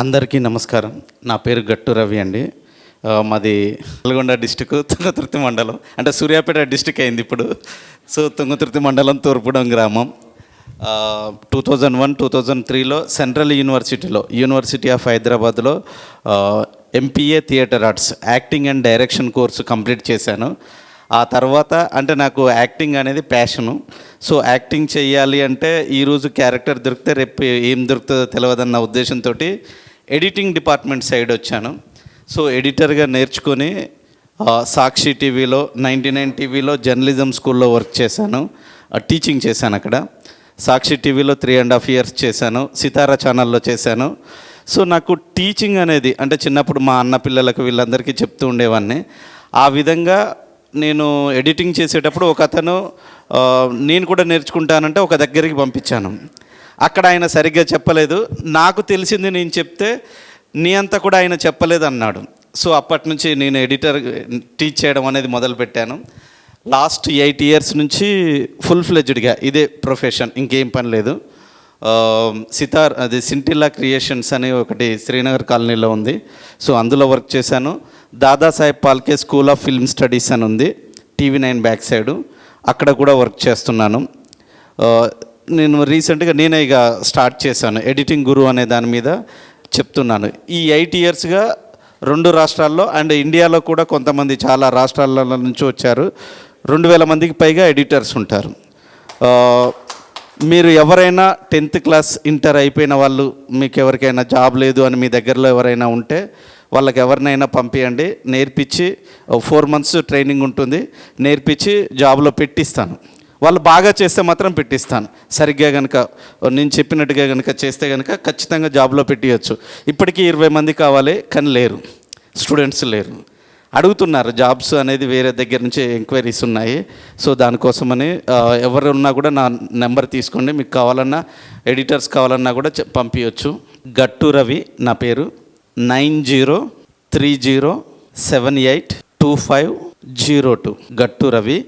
అందరికీ నమస్కారం. నా పేరు గట్టు రవి అండి. మాది నల్గొండ డిస్టిక్ తుంగతుర్తి మండలం. అంటే సూర్యాపేట డిస్టిక్ అయింది ఇప్పుడు. సో తుంగతుర్తి మండలం తూర్పుడం గ్రామం. Two thousand one two thousand త్రీలో సెంట్రల్ యూనివర్సిటీలో యూనివర్సిటీ ఆఫ్ హైదరాబాద్లో MPA theatre arts acting and direction course complete చేశాను. ఆ తర్వాత అంటే నాకు యాక్టింగ్ అనేది ప్యాషను. సో యాక్టింగ్ చేయాలి అంటే ఈరోజు క్యారెక్టర్ దొరికితే రేపు ఏం దొరుకుతుందో తెలియదన్న ఉద్దేశంతో ఎడిటింగ్ డిపార్ట్మెంట్ సైడ్ వచ్చాను. సో ఎడిటర్గా నేర్చుకొని సాక్షి టీవీలో నైంటీ నైన్ టీవీలో జర్నలిజం స్కూల్లో వర్క్ చేశాను. టీచింగ్ చేశాను అక్కడ. సాక్షి టీవీలో త్రీ అండ్ హాఫ్ ఇయర్స్ చేశాను. సితారా ఛానల్లో చేశాను. సో నాకు టీచింగ్ అనేది అంటే చిన్నప్పుడు మా అన్న పిల్లలకు వీళ్ళందరికీ చెప్తూ ఉండేవాడిని ఆ విధంగా నేను ఎడిటింగ్ చేసేటప్పుడు ఒక అతను నేను కూడా నేర్చుకుంటానంటే ఒక దగ్గరికి పంపించాను. అక్కడ ఆయన సరిగ్గా చెప్పలేదు. నాకు తెలిసింది నేను చెప్తే నీ అంతా కూడా ఆయన చెప్పలేదు అన్నాడు. సో అప్పటి నుంచి నేను ఎడిటర్ టీచ్ చేయడం అనేది మొదలుపెట్టాను. లాస్ట్ ఎయిట్ ఇయర్స్ నుంచి ఫుల్ ఫ్లెడ్జ్డ్గా ఇదే ప్రొఫెషన్ ఇంకేం పని లేదు. సితార్ అది సింటిల్లా క్రియేషన్స్ అని ఒకటి శ్రీనగర్ కాలనీలో ఉంది. సో అందులో వర్క్ చేశాను. Dadasaheb Phalke school of film studies అని ఉంది టీవీ నైన్ బ్యాక్ సైడు. అక్కడ కూడా వర్క్ చేస్తున్నాను. నేను రీసెంట్గా నేనే ఇక స్టార్ట్ చేశాను. ఎడిటింగ్ గురు అనే దాని మీద చెప్తున్నాను. ఈ ఎయిట్ ఇయర్స్గా రెండు రాష్ట్రాల్లో అండ్ ఇండియాలో కూడా కొంతమంది చాలా రాష్ట్రాల నుంచి వచ్చారు. రెండు వేల మందికి పైగా ఎడిటర్స్ ఉంటారు. మీరు ఎవరైనా టెన్త్ క్లాస్ ఇంటర్ అయిపోయిన వాళ్ళు మీకు ఎవరికైనా జాబ్ లేదు అని మీ దగ్గరలో ఎవరైనా ఉంటే వాళ్ళకి ఎవరినైనా పంపించండి నేర్పించి ఫోర్ మంత్స్ ట్రైనింగ్ ఉంటుంది. నేర్పించి జాబ్లో పెట్టిస్తాను. వాళ్ళు బాగా చేస్తే మాత్రం పెట్టిస్తాను. సరిగ్గా కనుక నేను చెప్పినట్టుగా కనుక చేస్తే కనుక ఖచ్చితంగా జాబ్లో పెట్టియచ్చు. ఇప్పటికీ ఇరవై మంది కావాలి కానీ లేరు. స్టూడెంట్స్ లేరు. అడుగుతున్నారు జాబ్స్ అనేది వేరే దగ్గర నుంచి ఎంక్వైరీస్ ఉన్నాయి. సో దానికోసమని ఎవరు ఉన్నా కూడా నా నెంబర్ తీసుకోండి. మీకు కావాలన్నా ఎడిటర్స్ కావాలన్నా కూడా పంపించవచ్చు గట్టు రవి నా పేరు. Nine zero three zero seven eight two five zero two. Gattu Ravi.